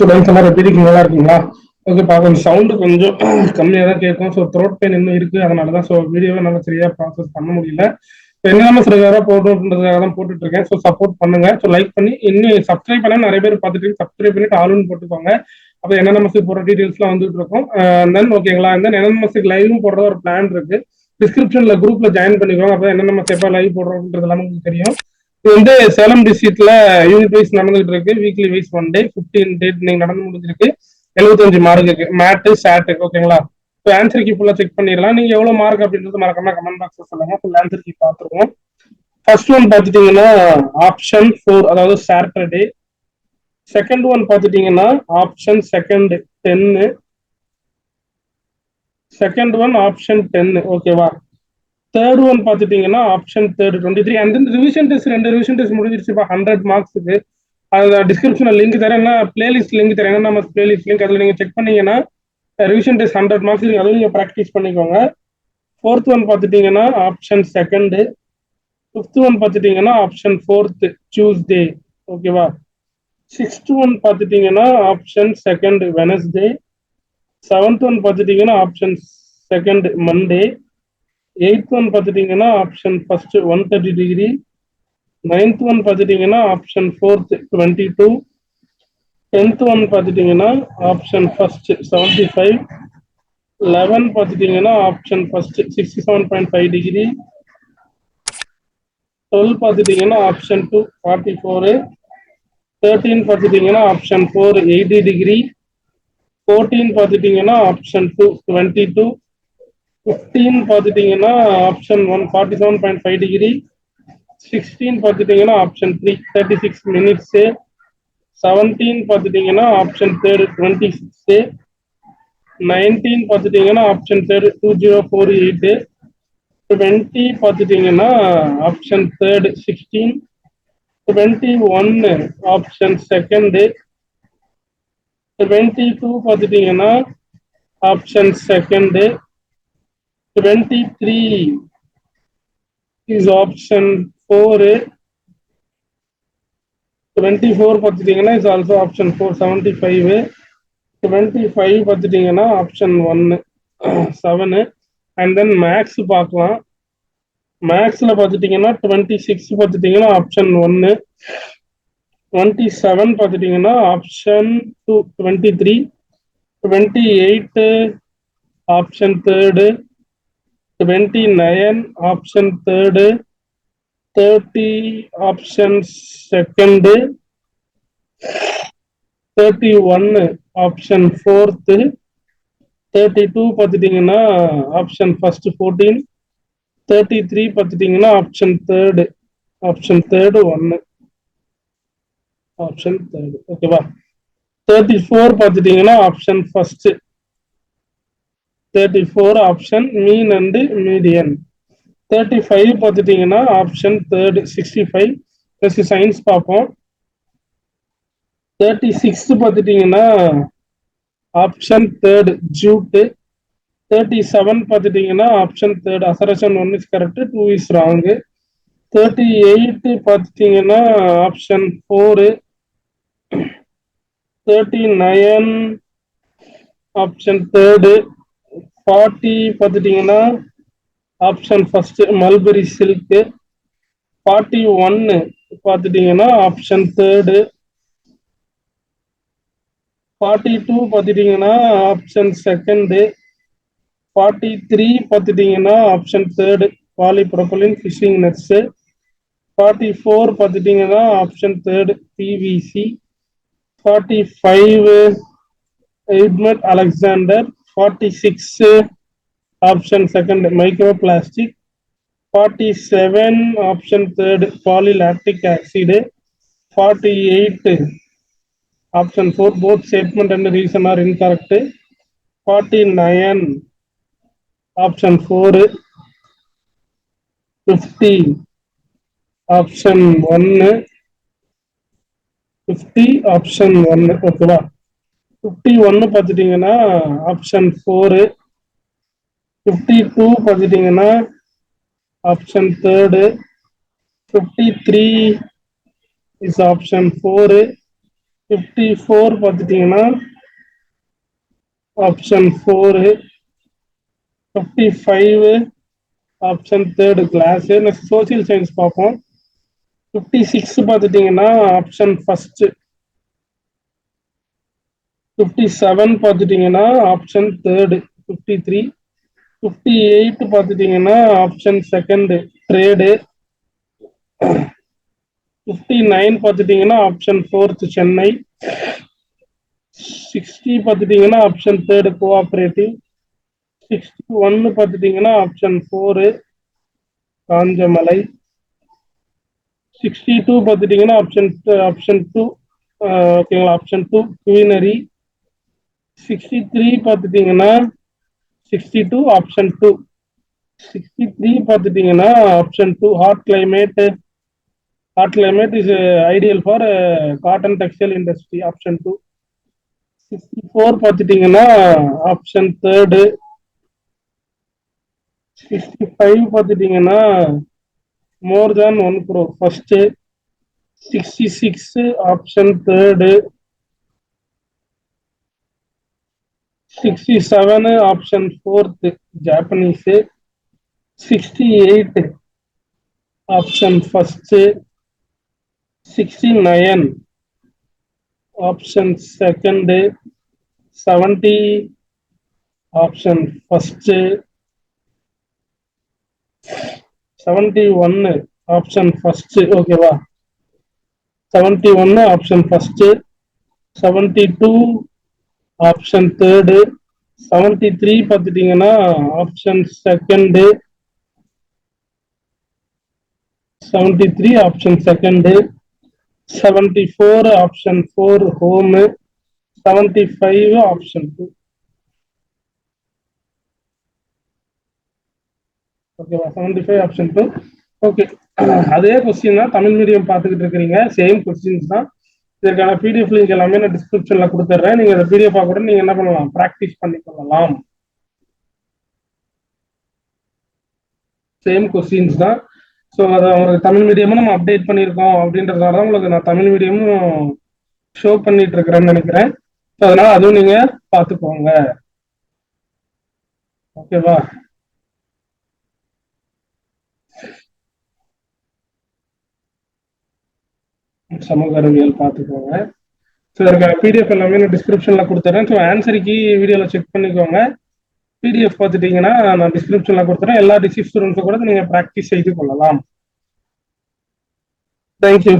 Students எல்லாம் எப்படி இருக்கீங்க நல்லா இருக்கீங்களா ஓகேப்பா கொஞ்சம் சவுண்டு கொஞ்சம் கம்மியாக தான் கேட்கும். ஸோ த்ரோட் பெயின் இன்னும் இருக்கு. அதனால தான் ஸோ வீடியோவை நல்லா சரியா ப்ராசஸ் பண்ண முடியல. இப்போ என்னென்ன ரெகுலராக போடணுன்றதுக்காக தான் போட்டுட்டு இருக்கேன். ஸோ சப்போர்ட் பண்ணுங்க. ஸோ லைக் பண்ணி இன்னும் சப்ஸ்கிரைப் பண்ண நிறைய பேர் பார்த்துட்டு சப்ஸ்கிரைப் பண்ணிட்டு ஆளுன்னு போட்டுக்கோங்க. அப்போ என்னென்ன மசிக் போடுற டீட்டெயில்ஸ்லாம் வந்துட்டு இருக்கும். தென் ஓகேங்களா தென் என்னென்ன மசிக் லைவும் போடுற ஒரு பிளான் இருக்கு. டிஸ்கிரிப்ஷன்ல குரூப்ல ஜாயின் பண்ணிக்கோங்க. அப்போ என்னென்ன மசிக் எப்போ லைவ் போடுறோம்ன்றது எல்லாமே உங்களுக்கு தெரியும். இது வந்து சேலம் டிஸ்ட்ரிக்ட்ல யூனிட் வைஸ் நடந்துகிட்டு இருக்கு. Weekly wise one day fifteen date நீங்க நடந்து முடிஞ்சிருக்கு. எழுபத்தஞ்சு மார்க்குக்கு மேட்டு ஷாட்டு ஓகேங்களா இப்போ ஆன்சர் கீ ஃபுல்லாக செக் பண்ணிடலாம். நீங்க எவ்வளவு மார்க் அப்படின்றது மறக்காம கமெண்ட் பாக்ஸ்ல சொல்லுங்க. ஃபுல் ஆன்சர் கீ பார்த்துருவோம். ஃபர்ஸ்ட் ஒன் பார்த்துட்டீங்கன்னா ஆப்ஷன் ஃபோர் அதாவது சாட்டர்டே செகண்ட் ஒன் பார்த்துட்டீங்கன்னா ஆப்ஷன் செகண்ட் டென்னு செகண்ட் ஒன் ஆப்ஷன் டென்னு ஓகேவா தேர்ட் ஒன் பார்த்துட்டீங்கன்னா option third twenty three and revision test ரெண்டு ரிவிஷன் டெஸ்ட் முடிஞ்சிருச்சுப்பா ஹண்ட்ரட் மார்க்ஸுக்கு அந்த டிஸ்கிரிப்ஷனில் லிங்க் தரேன். என்ன பிளேலிஸ்ட் லிங்க் தரேன். என்ன நம்ம பிளேலிஸ்ட் லிங்க் அதில் நீங்கள் செக் பண்ணீங்கன்னா ரிவிஷன் டெஸ்ட் ஹண்ட்ரட் மார்க்ஸ் நீங்கள் அதுவும் நீங்கள் ப்ராக்டிஸ் பண்ணிக்கோங்க. ஃபோர்த் ஒன் பார்த்துட்டீங்கன்னா ஆப்ஷன் செகண்டு ஃபிஃப்த் ஒன் பார்த்துட்டீங்கன்னா ஆப்ஷன் ஃபோர்த்து டியூஸ்டே ஓகேவா சிக்ஸ்த் ஒன் பார்த்துட்டீங்கன்னா option second Wednesday seventh one பார்த்துட்டீங்கன்னா option second Monday eighth one பார்த்துட்டீங்கன்னா option first one thirty degree ninth one பார்த்துட்டீங்கன்னா option fourth twenty two tenth one பார்த்துட்டீங்கன்னா option first seventy five eleven பார்த்துட்டீங்கன்னா option first sixty seven point five degree twelve பார்த்துட்டீங்கன்னா option two forty four thirteen பார்த்துட்டீங்கன்னா option four eighty degree fourteen பார்த்துட்டீங்கன்னா option two twenty two fifteen பார்த்துட்டீங்கன்னா option one forty seven point five degree sixteen பார்த்துட்டீங்கன்னா option three thirty six minutes seventeen பார்த்துட்டீங்கன்னா option third twenty six nineteen பார்த்துட்டீங்கன்னா option third two zero four eight twenty பார்த்துட்டீங்கன்னா option third sixteen twenty ஒன்னு option second twenty two பார்த்துட்டீங்கன்னா option second twenty three is option four twenty four பார்த்துட்டீங்கன்னா is also option four seventy five twenty five பார்த்துட்டீங்கன்னா option ஒன்னு seven and then maths பார்க்கலாம். மேக்ஸில் பார்த்துட்டிங்கன்னா twenty six பார்த்துட்டிங்கன்னா option ஒன்று டுவெண்ட்டி செவன் பார்த்துட்டிங்கன்னா option two twenty three twenty eight option third twenty nine option third thirty option second thirty ஒன்னு option fourth thirty two பார்த்துட்டிங்கன்னா option first fourteen thirty three பார்த்துட்டிங்கன்னா option third option third ஒன்று option third ஓகேவா thirty four பார்த்துட்டீங்கன்னா option first thirty four option mean and median thirty five பார்த்துட்டீங்கன்னா option third sixty five plus science பார்ப்போம். Thirty six பார்த்துட்டீங்கன்னா option third jute thirty seven பார்த்துட்டீங்கன்னா option third assertion one is correct two is wrong thirty eight பார்த்துட்டீங்கன்னா option four thirty nine option third forty பார்த்துட்டீங்கன்னா option first mulberry silk forty ஒன்னு பார்த்துட்டீங்கன்னா option third forty two பார்த்துட்டீங்கன்னா option second forty three பார்த்துட்டீங்கன்னா option third polypropylene fishing nets forty four பார்த்துட்டீங்கன்னா option third PVC forty five Edmund Alexander forty six option second micro plastic forty seven option third polylactic acid forty eight option four both statement and reason are incorrect forty nine option four fifty option ஒன்று fifty ஒன்று பார்த்துட்டிங்கன்னா option four fifty two பார்த்துட்டிங்கன்னா option third fifty three is option four fifty four பார்த்துட்டீங்கன்னா option four fifty five option third class next social science பார்ப்போம். Fifty six பார்த்துட்டீங்கன்னா option first fifty seven பார்த்துட்டீங்கன்னா option third fifty three fifty eight பார்த்துட்டீங்கன்னா option second trade fifty nine பார்த்துட்டீங்கன்னா option fourth Chennai sixty பார்த்துட்டீங்கன்னா option third cooperative sixty ஒன்னு பார்த்துட்டீங்கன்னா option four Kanjamalai. Sixty two பார்த்துட்டீங்கன்னா option option two ஓகேங்களா option two குவினரி sixty three பார்த்துட்டீங்கன்னா sixty two option two sixty three பார்த்துட்டீங்கன்னா option two hot climate hot climate is ideal for cotton textile industry option two sixty four பார்த்துட்டீங்கன்னா option third sixty five பார்த்துட்டீங்கன்னா more than one crore first sixty six option third sixty seven option fourth Japanese sixty eight option first sixty nine option second seventy option first seventy ஒன்னு option first ஓகேவா seventy ஒன்னு option third seventy three பார்த்துட்டீங்கன்னா option second seventy three option second seventy four option four home seventy five option two ஓகேவா seventy five option two okay அதே question தான் Tamil medium பார்த்துக்கிட்டு இருக்கிறீங்க. Same questions தான். இதற்கான பிடிஎஃப் லிங்க் எல்லாமே நான் டிஸ்கிரிப்ஷன்ல கொடுத்துட்றேன் நீங்க அந்த பிடிஎஃப் கூட நீங்க என்ன பண்ணலாம்? ப்ராக்டிஸ் பண்ணி கொள்ளலாம். சேம் கொஸ்டின்ஸ் தான். ஸோ அதை உங்களுக்கு தமிழ் மீடியமும் நம்ம அப்டேட் பண்ணியிருக்கோம் அப்படின்றதுனால தான் உங்களுக்கு நான் தமிழ் மீடியமும் ஷோ பண்ணிட்டு இருக்கிறேன்னு நினைக்கிறேன். ஸோ அதனால அதுவும் நீங்க பார்த்துக்கோங்க. ஓகேவா சமூக அறிவியல் பார்த்துக்கோங்க. ஸோ இருக்க பிடிஎஃப் எல்லாமே நான் டிஸ்கிரிப்ஷனில் கொடுத்துறேன். ஸோ ஆன்சருக்கு வீடியோவில் செக் பண்ணிக்கோங்க. பிடிஎஃப் பார்த்துட்டீங்கன்னா நான் டிஸ்கிரிப்ஷனில் கொடுத்துறேன். எல்லா டிசிப் ஸ்டூடெண்ட்ஸும் கூட நீங்கள் ப்ராக்டிஸ் செய்து கொள்ளலாம். தேங்க்யூ